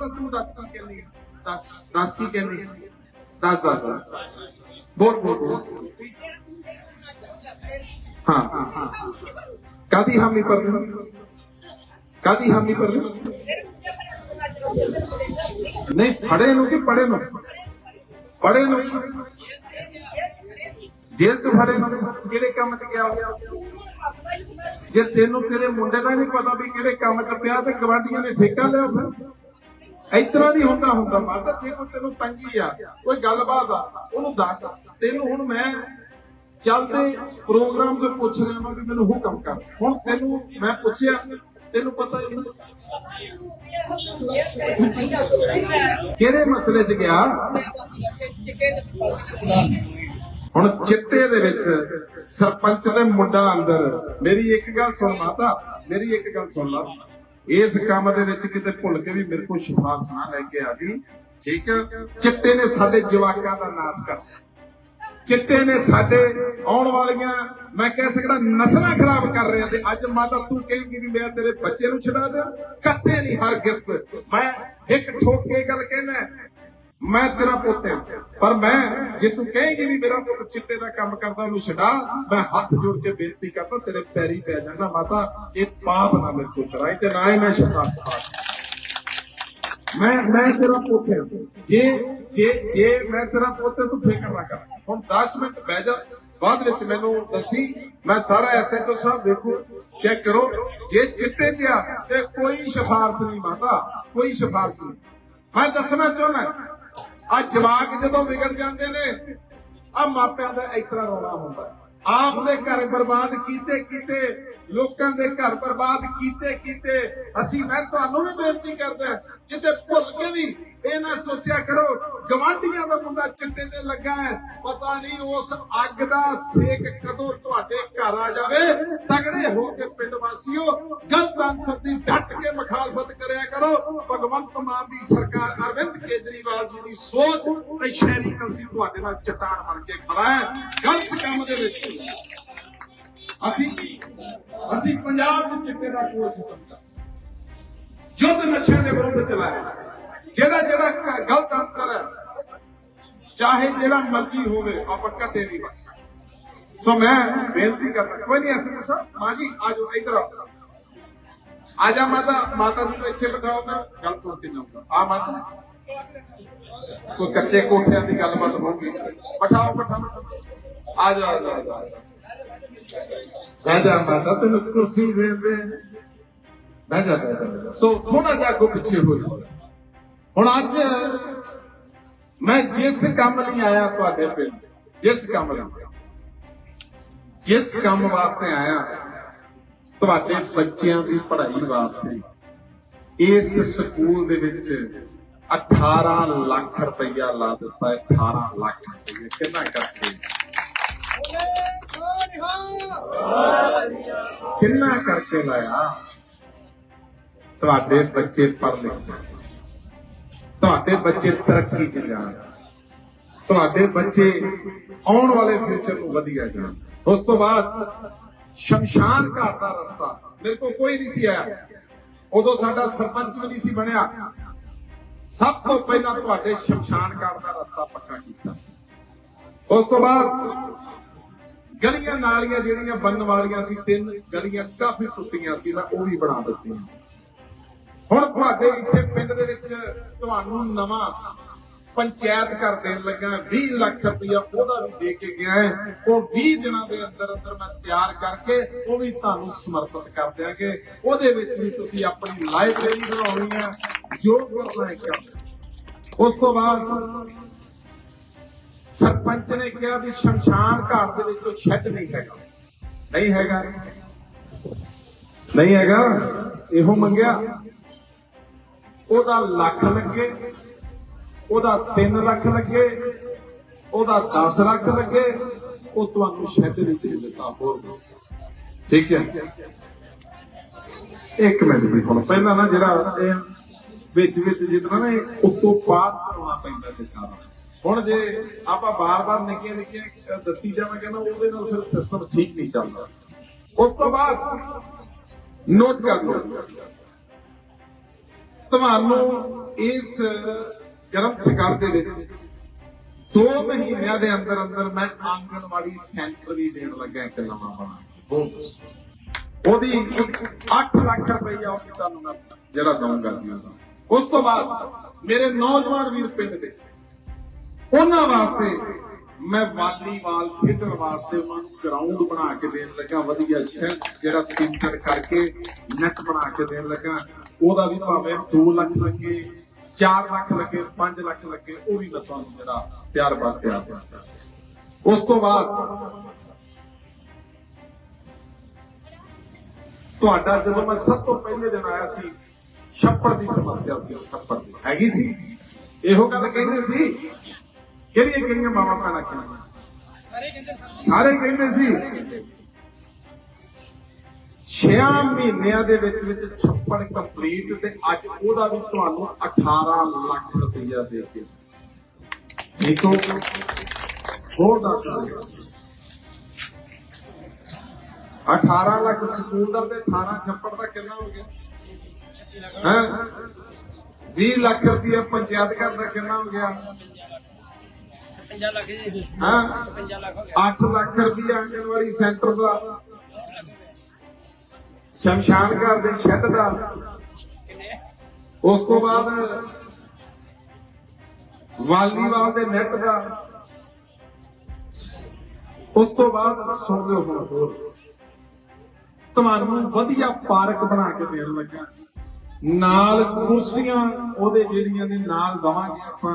ਮਾਤਾ ਤੂੰ ਦੱਸ ਕੀ ਕਹਿੰਦੀ ਹੈ ਦੱਸ ਦੱਸ ਕੀ ਕਹਿੰਦੀ ਹੈ ਦੱਸ ਦੱਸ ਦੱਸ। ਬੋਲ ਬੋਲ ਬੋਲ। ਹਾਂ ਕਾਦੀ ਹਾਮੀ ਪਰ? ਕਾਦੀ ਹਾਮੀ ਪਰ? ਨਹੀਂ ਫੜੇ ਨੂੰ ਕਿ ਪੜੇ ਨੂੰ? ਪੜੇ ਨੂੰ। ਜੇਲ੍ਹ ਚ ਫੜੇ ਕਿਹੜੇ ਕੰਮ ਚ ਗਿਆ ਜੇ ਤੈਨੂੰ ਤੇਰੇ ਮੁੰਡੇ ਦਾ ਨਹੀਂ ਪਤਾ ਵੀ ਕਿਹੜੇ ਕੰਮ 'ਚ ਪਿਆ ਤੇ ਗਵਾਂਢੀਆਂ ਨੇ ਠੇਕਾ ਲਿਆ ਫਿਰ? ਇਤਨਾ ਨਹੀਂ ਹੁੰਦਾ ਹੁੰਦਾ ਮਾਤਾ, ਜੇ ਕੋਈ ਤੈਨੂੰ ਤੰਗੀ ਆ, ਕੋਈ ਗੱਲਬਾਤ ਆ, ਉਹਨੂੰ ਦੱਸ। ਤੈਨੂੰ ਹੁਣ ਮੈਂ ਚੱਲਦੇ ਪ੍ਰੋਗਰਾਮ 'ਚ ਪੁੱਛ ਰਿਹਾ ਮੈਂ ਵੀ ਮੈਨੂੰ ਹੁਕਮ ਕਰ। ਹੁਣ ਤੈਨੂੰ ਮੈਂ ਪੁੱਛਿਆ, ਤੈਨੂੰ ਪਤਾ ਕਿਹੜੇ ਮਸਲੇ 'ਚ ਗਿਆ? ਹੁਣ ਚਿੱਟੇ ਦੇ ਵਿੱਚ ਸਰਪੰਚ ਦੇ ਮੁੰਡਾ ਅੰਦਰ। ਮੇਰੀ ਇੱਕ ਗੱਲ ਸੁਣ ਮਾਤਾ, ਮੇਰੀ ਇੱਕ ਗੱਲ ਸੁਣ ਲਾ। ਇਸ ਕੰਮ ਦੇ ਵਿੱਚ ਕਿਤੇ ਭੁੱਲ ਕੇ ਵੀ ਮੇਰੇ ਕੋਲ ਸ਼ਿਫਾਰਸ਼ ਨਾ ਲੈ ਕੇ ਆ ਜੀ। ਠੀਕ ਚਿੱਟੇ ਨੇ ਸਾਡੇ ਜਵਾਕਾਂ ਦਾ ਨਾਸ ਕਰਤਾ ਚਿੱਟੇ ਨੇ ਸਾਡੇ ਆਉਣ ਵਾਲੀਆਂ, ਮੈਂ ਕਹਿ ਸਕਦਾ ਨਸਲਾਂ ਖਰਾਬ ਕਰ ਰਿਹਾ ਤੇ ਅੱਜ ਮਾਤਾ ਤੂੰ ਕਹੇਂਗੀ ਵੀ ਮੈਂ ਤੇਰੇ ਬੱਚੇ ਨੂੰ ਛਡਾ ਦਿਆਂ। ਕੱਤੇ ਨਹੀਂ ਹਰ ਕਿਸਤ। ਮੈਂ ਇੱਕ ਠੋਕ ਕੇ ਗੱਲ ਕਹਿਣਾ। ਮੈਂ ਤੇਰਾ ਪੁੱਤ ਹਾਂ। ਪਰ ਮੈਂ, ਜੇ ਤੂੰ ਕਹੇਂਗੀ ਵੀ ਮੇਰਾ ਪੁੱਤ ਚਿੱਟੇ ਦਾ ਕੰਮ ਕਰਦਾ, ਉਹਨੂੰ ਛਡਾ, ਮੈਂ ਹੱਥ ਜੋੜ ਕੇ ਬੇਨਤੀ ਕਰਦਾ, ਤੇਰੇ ਪੈਰੀ ਪੈ ਜਾਂਦਾ। ਮਾਤਾ, ਇਹ ਪਾਪ ਨਾ ਮੇਰੇ ਕੋਲ ਕਰਾਈ ਤੇ ਨਾ ਹੀ ਮੈਂ ਸ਼ਤਾਰ ਸਪਾਸ਼ ਮੈਂ ਮੈਂ ਤੇਰਾ ਪੁੱਤ ਹਾਂ। ਜੇ ਜੇ ਜੇ ਮੈਂ ਤੇਰਾ ਪੁੱਤ ਹਾਂ, ਤੂੰ ਫਿਕਰ ਨਾ ਕਰ। ਹੁਣ 10 ਮਿੰਟ ਬਹਿ ਜਾ। ਬਾਅਦ ਵਿੱਚ ਮੈਨੂੰ ਦੱਸੀ, ਮੈਂ ਸਾਰਾ ਐਸਐਚਓ ਸਾਹਿਬ ਵੇਖੋ, ਚੈੱਕ ਕਰੋ। ਜੇ ਚਿੱਟੇ 'ਚ ਆ, ਤੇ ਕੋਈ ਸਿਫਾਰਸ਼ ਨਹੀਂ ਮਾਤਾ, ਕੋਈ ਸਿਫਾਰਸ਼ ਨਹੀਂ। ਮੈਂ ਦੱਸਣਾ ਚਾਹੁੰਦਾ ਆ ਜਵਾਕ ਜਦੋਂ ਵਿਗੜ ਜਾਂਦੇ ਨੇ, ਆ ਮਾਪਿਆਂ ਦਾ ਇਸ ਤਰ੍ਹਾਂ ਰੋਣਾ ਹੁੰਦਾ। ਆਪ ਦੇ ਘਰ ਬਰਬਾਦ ਕੀਤੇ ਕੀਤੇ, ਲੋਕਾਂ ਦੇ ਘਰ ਬਰਬਾਦ ਕੀਤੇ ਕੀਤੇ। ਅਸੀਂ, ਮੈਂ ਤੁਹਾਨੂੰ ਵੀ ਬੇਨਤੀ ਕਰਦਾ ਕਿਤੇ ਭੁੱਲ ਕੇ ਵੀ ਇਹ ਨਾ ਸੋਚਿਆ ਕਰੋ, ਗਵਾਂਢੀਆਂ ਦਾ ਮੁੰਡਾ ਚਿੱਟੇ ਤੇ ਲੱਗਾ ਹੈ, ਪਤਾ ਨਹੀਂ ਉਸ ਅੱਗ ਦਾ ਸੇਕ ਕਦੋਂ ਤੁਹਾਡੇ ਘਰ ਆ ਜਾਵੇ। ਤਗੜੇ ਹੋ ਕੇ ਪਿੰਡ ਵਾਸੀਓ, ਗਲਤ ਅਨਸਰ ਦੀ ਡਟ ਕੇ ਮੁਖਾਲਫਤ ਕਰਿਆ ਕਰੋ। ਭਗਵੰਤ ਮਾਨ ਦੀ ਸਰਕਾਰ ਅਰਵਿੰਦ ਕੇਜਰੀਵਾਲ ਜੀ ਦੀ ਸੋਚ ਤੇ ਸ਼ਹਿਰੀ ਕਲਸੀ ਤੁਹਾਡੇ ਨਾਲ ਚਟਾਨ ਬਣ ਕੇ ਖੜਾ ਹੈ। ਗਲਤ ਕੰਮ ਦੇ ਵਿੱਚ। ਅਸੀਂ ਅਸੀਂ ਪੰਜਾਬ ਦੇ ਚਿੱਟੇ ਦਾ ਕੋਲ ਖਤਮ ਕਰ ਯੁੱਧ ਨਸ਼ਿਆਂ ਦੇ ਵਿਰੁੱਧ ਚਲਾਇਆ। ਜਿਹੜਾ ਜਿਹੜਾ ਗਲਤ ਅਨਸਰ ਹੈ ਚਾਹੇ ਜਿਹੜਾ ਮਰਜ਼ੀ ਹੋਵੇ ਆਪਾਂ ਕਦੇ ਨਹੀਂ ਬਖਸ਼ਾ ਸੋ ਮੈਂ ਬੇਨਤੀ ਕਰਦਾ ਕੋਈ ਨਹੀਂ ਐਸੇ ਸਾਹਿਬ ਮਾਂ ਜੀ ਆ ਇੱਧਰ ਆਓ। ਆ ਮਾਤਾ ਮਾਤਾ ਨੂੰ ਇੱਥੇ ਬਿਠਾਓ ਮੈਂ ਗੱਲ ਸੁਣ ਕੇ ਜਾਊਂਗਾ। ਆ ਮਾਤਾ। ਕੋਈ ਕੱਚੇ ਕੋਠਿਆਂ ਦੀ ਗੱਲਬਾਤ ਹੋਊਗੀ। ਬਿਠਾਓ ਬਿਠਾਓ। ਆ ਜਾ ਆ ਜਾ ਮਾਤਾ ਤੈਨੂੰ ਕੁਰਸੀ ਦੇ ਦੇ। ਬਹਿ ਜਾ ਬਹਿ ਜਾ, ਸੋ ਥੋੜਾ ਜਿਹਾ ਅੱਗੋਂ ਪਿੱਛੇ ਹੋ ਜਾ ਹੁਣ ਅੱਜ ਮੈਂ ਜਿਸ ਕੰਮ ਲਈ ਆਇਆ ਤੁਹਾਡੇ ਪਿੰਡ, ਜਿਸ ਕੰਮ ਲਈ, ਜਿਸ ਕੰਮ ਵਾਸਤੇ ਆਇਆ, ਤੁਹਾਡੇ ਬੱਚਿਆਂ ਦੀ ਪੜ੍ਹਾਈ ਵਾਸਤੇ, ਇਸ ਸਕੂਲ ਦੇ ਵਿੱਚ 18 ਲੱਖ ਰੁਪਈਆ ਲਾ ਦਿੱਤਾ ਹੈ 18 ਲੱਖ ਰੁਪਈਆ। ਕਿੰਨਾ ਕਰਕੇ ਕਿੰਨਾ ਕਰਕੇ ਲਾਇਆ? ਤੁਹਾਡੇ ਬੱਚੇ ਪੜ੍ਹ ਲਿਖਦੇ ਤੁਹਾਡੇ ਬੱਚੇ ਤਰੱਕੀ 'ਚ ਜਾਣ। ਤੁਹਾਡੇ ਬੱਚੇ ਆਉਣ ਵਾਲੇ ਫਿਊਚਰ ਨੂੰ ਵਧੀਆ ਜਾਣ। ਉਸ ਤੋਂ ਬਾਅਦ ਸ਼ਮਸ਼ਾਨ ਘਾਟ ਦਾ ਰਸਤਾ ਮੇਰੇ ਕੋਲ ਕੋਈ ਨਹੀਂ ਸੀ ਆਇਆ। ਉਦੋਂ ਸਾਡਾ ਸਰਪੰਚ ਵੀ ਨਹੀਂ ਸੀ ਬਣਿਆ। ਸਭ ਤੋਂ ਪਹਿਲਾਂ ਤੁਹਾਡੇ ਸ਼ਮਸ਼ਾਨ ਘਾਟ ਦਾ ਰਸਤਾ ਪੱਕਾ ਕੀਤਾ। ਉਸ ਤੋਂ ਬਾਅਦ ਗਲੀਆਂ ਨਾਲੀਆਂ ਜਿਹੜੀਆਂ ਬਣਨ ਵਾਲੀਆਂ ਸੀ, ਤਿੰਨ ਗਲੀਆਂ ਕਾਫੀ ਟੁੱਟੀਆਂ ਸੀ ਨਾ ਉਹ ਵੀ ਬਣਾ ਦਿੱਤੀਆਂ। ਹੁਣ ਤੁਹਾਡੇ ਇੱਥੇ ਪਿੰਡ ਦੇ ਵਿੱਚ ਤੁਹਾਨੂੰ ਨਵਾਂ ਪੰਚਾਇਤ ਘਰ ਦੇਣ ਲੱਗਾ 20 ਲੱਖ ਰੁਪਇਆ ਉਹਦਾ ਵੀ ਦੇ ਕੇ ਗਿਆ ਹੈ। ਉਹ 20 ਦਿਨਾਂ ਦੇ ਅੰਦਰ ਅੰਦਰ ਮੈਂ ਤਿਆਰ ਕਰਕੇ ਉਹ ਵੀ ਤੁਹਾਨੂੰ ਸਮਰਪਿਤ ਕਰ ਦਿਆਂਗੇ। ਉਹਦੇ ਵਿੱਚ ਵੀ ਤੁਸੀਂ ਆਪਣੀ ਲਾਇਬ੍ਰੇਰੀ ਬਣਾਉਣੀ ਹੈ, ਜੋ ਕਰਨਾ ਹੈ ਉਸ ਤੋਂ ਬਾਅਦ ਸਰਪੰਚ ਨੇ ਕਿਹਾ ਵੀ ਸ਼ਮਸ਼ਾਨ ਘਾਟ ਦੇ ਵਿੱਚ ਉਹ ਸ਼ੈੱਡ ਨਹੀਂ ਹੈਗਾ। ਨਹੀਂ ਹੈਗਾ। ਨਹੀਂ ਹੈਗਾ। ਇਹੋ ਮੰਗਿਆ। ਉਹਦਾ ਲੱਖ ਲੱਗੇ, ਉਹਦਾ 3 ਲੱਖ ਲੱਗੇ, ਉਹਦਾ 10 ਲੱਖ ਲੱਗੇ, ਉਹ ਤੁਹਾਨੂੰ ਸ਼ੈੱਡ ਨਹੀਂ ਦੇ ਦਿੱਤਾ, ਹੋਰ ਦੱਸੋ। ਠੀਕ ਹੈ? ਇੱਕ ਮਿੰਟ ਜੀ, ਹੁਣ ਪਹਿਲਾਂ ਨਾ ਜਿਹੜਾ ਇਹ ਵਿੱਚ ਵਿੱਚ ਜਿੱਦਾਂ ਨਾ ਇਹ ਉੱਤੋਂ ਪਾਸ ਕਰਵਾਉਣਾ ਪੈਂਦਾ ਤੇ ਸਾਰਾ। ਹੁਣ ਜੇ ਆਪਾਂ ਬਾਰ-ਬਾਰ ਨਿੱਕੀਆਂ ਨਿੱਕੀਆਂ ਦੱਸੀ ਜਾਵਾਂਗੇ ਨਾ, ਉਹਦੇ ਨਾਲ ਫਿਰ ਸਿਸਟਮ ਠੀਕ ਨਹੀਂ ਚੱਲਦਾ। ਉਸ ਤੋਂ ਬਾਅਦ ਨੋਟ ਕਰ ਲਓ। ਤੁਹਾਨੂੰ ਇਸ ਗ੍ਰੰਥ ਘਰ ਦੇ ਵਿੱਚ 2 ਮਹੀਨਿਆਂ ਦੇ ਅੰਦਰ ਅੰਦਰ ਮੈਂ ਆਂਗਣਵਾੜੀ ਸੈਂਟਰ ਵੀ ਦੇਣ ਲੱਗਾ ਇੱਕ ਨਵਾਂ ਬਣਾ ਬਹੁਤ ਉਹਦੀ 8 ਲੱਖ ਰੁਪਈਆ ਉਹ ਤੁਹਾਨੂੰ ਮੈਂ ਜਿਹੜਾ ਦਊਂਗਾ ਜੀ ਉਹਦਾ। ਉਸ ਤੋਂ ਬਾਅਦ ਮੇਰੇ ਨੌਜਵਾਨ ਵੀਰ ਪਿੰਡ ਦੇ ਉਹਨਾਂ ਵਾਸਤੇ ਮੈਂ ਵਾਲੀਬਾਲ ਖੇਡਣ ਵਾਸਤੇ ਉਹਨਾਂ ਨੂੰ ਗਰਾਊਂਡ ਬਣਾ ਕੇ ਦੇਣ ਲੱਗਾ ਵਧੀਆ ਜਿਹੜਾ ਸਿੰਟਰ ਕਰਕੇ ਨੈਟ ਬਣਾ ਕੇ ਦੇਣ ਲੱਗਾ ਉਹਦਾ ਵੀ ਭਾਵੇਂ 2 ਲੱਖ ਲੱਗੇ 4 ਲੱਖ ਲੱਗੇ 5 ਲੱਖ ਲੱਗੇ, ਉਹ ਵੀ ਮੈਂ ਤੁਹਾਨੂੰ ਜਿਹੜਾ ਤਿਆਰ ਬਣ ਕੇ ਆਪ ਉਸ ਤੋਂ ਬਾਅਦ ਤੁਹਾਡਾ ਜਦੋਂ ਮੈਂ ਸਭ ਤੋਂ ਪਹਿਲੇ ਦਿਨ ਆਇਆ ਸੀ, ਛੱਪੜ ਦੀ ਸਮੱਸਿਆ ਸੀ ਉਸ ਛੱਪੜ ਦੀ ਹੈਗੀ ਸੀ। ਇਹੋ ਗੱਲ ਕਹਿੰਦੇ ਸੀ, ਕਿਹੜੀਆਂ ਕਿਹੜੀਆਂ ਮਾਵਾਂ ਭੈਣਾਂ ਕਹਿੰਦੀਆਂ ਸੀ? ਸਾਰੇ ਕਹਿੰਦੇ ਸੀ। 6 ਮਹੀਨਿਆਂ ਦੇ ਵਿੱਚ ਵਿੱਚ ਛੱਪੜ ਕੰਪਲੀਟ ਤੇ ਅੱਜ ਉਹਦਾ ਵੀ ਤੁਹਾਨੂੰ 18 ਲੱਖ ਰੁਪਈਆ ਦੇ ਕੇ। ਠੀਕ ਹੋ ਹੋਰ ਦੱਸ ਦਿਓ। 18 ਲੱਖ ਸਕੂਲ ਦਾ ਤੇ 18 ਛੱਪੜ ਦਾ ਕਿੰਨਾ ਹੋ ਗਿਆ? ਹੈ? 20 ਲੱਖ ਰੁਪਇਆ ਪੰਚਾਇਤ ਘਰ ਦਾ ਕਿੰਨਾ ਹੋ ਗਿਆ? 50 ਲੱਖ ਹਾਂ? 50 ਲੱਖ ਹੋ ਗਿਆ। 8 ਲੱਖ ਰੁਪਇਆ ਆਂਗਣਵਾੜੀ ਸੈਂਟਰ ਦਾ। ਸ਼ਮਸ਼ਾਨ ਘਰ ਦੇ ਸ਼ੈੱਡ ਦਾ। ਉਸ ਤੋਂ ਬਾਅਦ ਵਾਲੀਬਾਲ ਦੇ ਨੈਟ ਦਾ। ਉਸ ਤੋਂ ਬਾਅਦ ਸੁਣ ਲਿਓ ਹੁਣ ਹੋਰ। ਤੁਹਾਨੂੰ ਵਧੀਆ ਪਾਰਕ ਬਣਾ ਕੇ ਦੇਣ ਲੱਗਾ ਨਾਲ ਕੁਰਸੀਆਂ ਉਹਦੇ ਜਿਹੜੀਆਂ ਨੇ ਨਾਲ ਦਵਾਂਗੇ ਆਪਾਂ।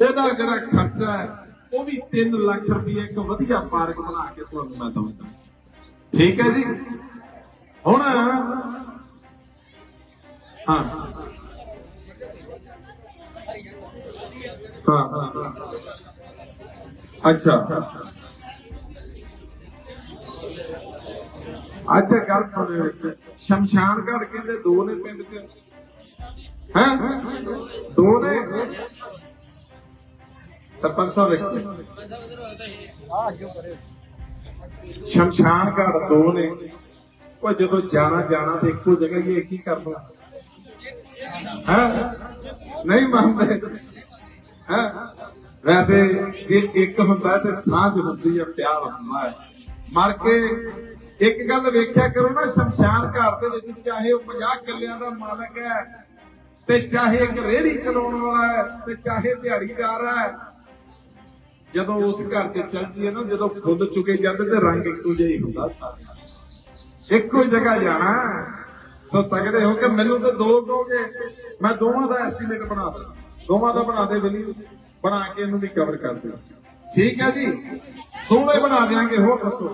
ਉਹਦਾ ਜਿਹੜਾ ਖਰਚਾ ਹੈ, ਉਹ ਵੀ 3 ਲੱਖ ਰੁਪਏ ਇੱਕ ਵਧੀਆ ਪਾਰਕ ਬਣਾ ਕੇ ਤੁਹਾਨੂੰ ਮੈਂ ਦਊਂਗਾ। ਠੀਕ ਹੈ ਜੀ? ਹੁਣ ਹਾਂ। ਹਾਂ। ਅੱਛਾ। ਅੱਛਾ, ਗੱਲ ਸੁਣਿਓ ਇੱਕ ਸ਼ਮਸ਼ਾਨ ਘਾਟ ਕਹਿੰਦੇ ਦੋ ਨੇ ਪਿੰਡ 'ਚ। ਹੈ? ਦੋ ਨੇ ਸਰਪੰਚ ਸਾਹਿਬ ਇੱਕ ਮੈਂ ਸ਼ਮਸ਼ਾਨ ਘਾਟ ਦੋ ਨੇ ਉਹ ਜਦੋਂ ਜਾਣਾ ਜਾਣਾ ਤੇ ਇੱਕੋ ਜਗ੍ਹਾ ਹੀ ਇੱਕ ਹੀ ਕਰਨਾ ਹੈ? ਨਹੀਂ ਮੰਨਦੇ। ਹੈ? ਵੈਸੇ ਜੇ ਇੱਕ ਹੁੰਦਾ ਤੇ ਸਾਂਝ ਹੁੰਦੀ ਹੈ ਪਿਆਰ ਹੁੰਦਾ ਹੈ ਮਰ ਕੇ ਇੱਕ ਗੱਲ ਵੇਖਿਆ ਕਰੋ ਨਾ, ਸ਼ਮਸ਼ਾਨ ਘਾਟ ਦੇ ਵਿੱਚ ਚਾਹੇ ਉਹ 50 ਕਿੱਲਿਆਂ ਦਾ ਮਾਲਕ ਹੈ, ਤੇ ਚਾਹੇ ਇੱਕ ਰੇੜੀ ਚਲਾਉਣ ਵਾਲਾ ਹੈ, ਤੇ ਚਾਹੇ ਦਿਹਾੜੀਦਾਰ ਹੈ, ਜਦੋਂ ਉਸ ਘਰ 'ਚ ਚੱਲ ਜੀਏ ਨਾ, ਜਦੋਂ ਫੁੱਲ ਚੁਕੇ ਜਾਂਦੇ ਤੇ ਰੰਗ ਇੱਕੋ ਜਿਹਾ ਹੀ ਹੁੰਦਾ ਸਾਰਾ ਇੱਕੋ ਹੀ ਜਗ੍ਹਾ ਜਾਣਾ ਸੋ ਤਗੜੇ ਹੋ ਕੇ ਮੈਨੂੰ ਤੇ ਦੋ ਕਹੋਗੇ, ਮੈਂ ਦੋਵਾਂ ਦਾ ਐਸਟੀਮੇਟ ਬਣਾ ਦਾਂ ਦੋਵਾਂ ਦਾ ਬਣਾ ਦੇ ਬਲੀ, ਬਣਾ ਕੇ ਇਹਨੂੰ ਵੀ ਕਵਰ ਕਰ ਦੇ ਠੀਕ ਹੈ ਜੀ? ਦੋਵੇਂ ਬਣਾ ਦਿਆਂਗੇ, ਹੋਰ ਦੱਸੋ।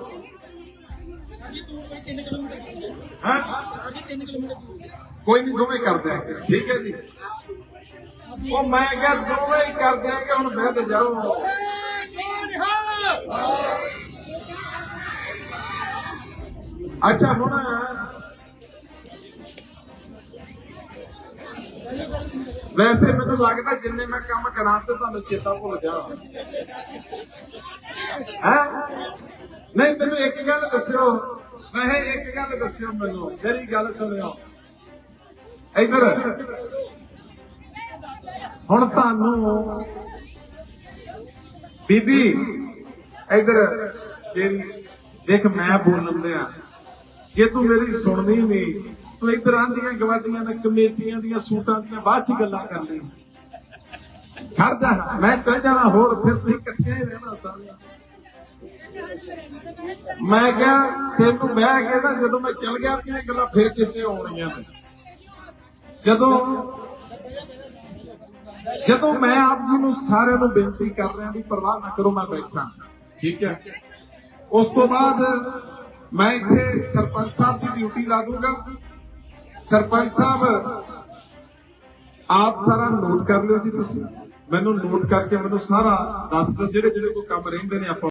ਹਾਂ? ਕੋਈ ਨਹੀਂ, ਦੋਵੇਂ ਕਰ ਦਿਆਂਗੇ। ਠੀਕ ਹੈ ਜੀ? ਉਹ ਮੈਂ ਕਿਹਾ ਦੋਵੇਂ ਹੀ ਕਰ ਦਿਆਂਗੇ, ਹੁਣ ਬਹਿ ਤੇ ਜਾਓ। ਅੱਛਾ, ਹੁਣ ਵੈਸੇ ਮੈਨੂੰ ਲੱਗਦਾ ਜਿੰਨੇ ਮੈਂ ਕੰਮ ਕਰਾਂ ਤੇ ਤੁਹਾਨੂੰ ਚੇਤਾ ਭੁੱਲ ਜਾਣਾ। ਹੈ? ਨਹੀਂ, ਮੈਨੂੰ ਇੱਕ ਗੱਲ ਦੱਸਿਓ। ਵੈਸੇ ਇੱਕ ਗੱਲ ਦੱਸਿਓ ਮੈਨੂੰ। ਮੇਰੀ ਗੱਲ ਸੁਣਿਓ। ਇਧਰ। ਹੁਣ ਤੁਹਾਨੂੰ ਬੀਬੀ, ਇਧਰ। ਮੇਰੀ ਦੇਖ, ਮੈਂ ਬੋਲਣ ਦਿਆਂ। ਜੇ ਤੂੰ ਮੇਰੀ ਸੁਣਨੀ ਨਹੀਂ, ਤੂੰ ਇਧਰ ਆਂਦੀਆਂ ਗਵਾਡੀਆਂ ਨੇ ਕਮੇਟੀਆਂ ਦੀਆਂ ਸੂਟਾਂ ਦੀਆਂ ਬਾਅਦ ਚ ਗੱਲਾਂ ਕਰ ਲਈ ਖੜ ਮੈਂ ਚੱਲ ਜਾਣਾ ਹੋਰ, ਫਿਰ ਤੁਸੀਂ ਇਕੱਠੇ ਹੀ ਰਹਿਣਾ ਸਾਰਿਆਂ ਮੈਂ ਕਿਹਾ, ਤੈਨੂੰ ਬਹਿ ਕੇ ਜਦੋਂ ਮੈਂ ਚੱਲ ਗਿਆ ਤੀਆਂ ਗੱਲਾਂ ਫੇਰ ਚਿੱਤੇ ਆਉਣੀਆਂ ਨੇ। ਜਦੋਂ ਜਦੋਂ ਮੈਂ ਆਪ ਜੀ ਨੂੰ ਸਾਰਿਆਂ ਨੂੰ ਬੇਨਤੀ ਕਰ ਰਿਹਾ ਵੀ ਪਰਵਾਹ ਨਾ ਕਰੋ, ਮੈਂ ਬੈਠਾ। ਠੀਕ ਹੈ? ਉਸ ਤੋਂ ਬਾਅਦ ਮੈਂ ਇੱਥੇ ਸਰਪੰਚ ਸਾਹਿਬ ਦੀ ਡਿਊਟੀ ਲਾ ਦੂੰਗਾ। ਸਰਪੰਚ ਸਾਹਿਬ, ਆਪ ਸਾਰਾ ਨੋਟ ਕਰ ਲਿਓ ਜੀ ਤੁਸੀਂ। ਮੈਨੂੰ ਨੋਟ ਕਰਕੇ ਮੈਨੂੰ ਸਾਰਾ ਦੱਸ ਦਿਓ ਜਿਹੜੇ ਜਿਹੜੇ ਕੋਈ ਕੰਮ ਰਹਿੰਦੇ ਨੇ ਆਪਾਂ